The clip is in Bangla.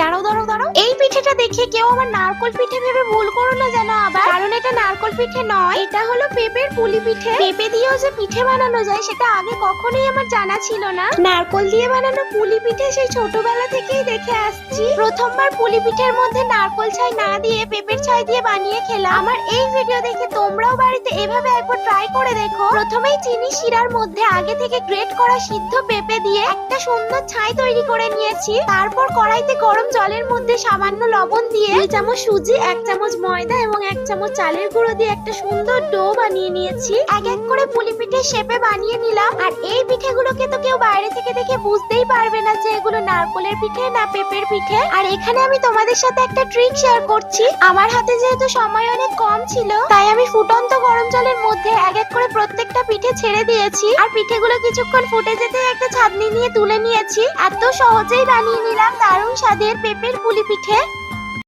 দাঁড়াও দাঁড়াও দাঁড়াও। এই পিঠেটা দেখে কেউ আমার নারকল পিঠে ভেবে ভুল করো পিঠে নয়, এটা হলো পেঁপের পুলি পিঠে। পেঁপে দিয়েও যে পিঠে বানানো যায়, সেটা আগে কখনোই আমার জানা ছিল না। নারকল দিয়ে বানানো পুলি পিঠে সেই ছোটবেলা থেকেই দেখে আসছি। প্রথমবার পুলি পিঠের মধ্যে নারকল ছাই না দিয়ে পেঁপের ছাই দিয়ে বানিয়ে খেলাম। আমার এই ভিডিও দেখে তোমরাও বাড়িতে এভাবে একবার ট্রাই করে দেখো। প্রথমেই চিনি শিরার মধ্যে, আগে থেকে গ্রেট করা সিদ্ধ পেঁপে দিয়ে একটা সুন্দর ছাই তৈরি করে নিয়েছি। তারপর কড়াইতে গরম জলের মধ্যে সামান্য লবণ দিয়ে দুই চামচ সুজি, এক চামচ ময়দা এবং এক চামচ চালের গুঁড়ো দিয়ে একটা সুন্দর ডো বানিয়ে নিয়েছি। এক এক করে পুলি পিঠে শেপে বানিয়ে নিলাম। আর এই পিঠেগুলোকে তো কেউ বাইরে থেকে দেখে বুঝতেই পারবে না যে এগুলো নারকলের পিঠে না পেঁপের পিঠে। আর এখানে আমি তোমাদের সাথে একটা ট্রিক শেয়ার করছি। আমার হাতে যেহেতু সময় অনেক কম ছিল, তাই আমি ফুটন্ত গরম জলের মধ্যে এক এক করে প্রত্যেকটা পিঠে ছেড়ে দিয়েছি। আর পিঠেগুলো কিছুক্ষণ ফুটে যেতে একটা ছাদনি নিয়ে তুলে নিয়েছি। এত সহজেই বানিয়ে নিলাম দারুণ স্বাদের পেঁপের পুলি পিঠে।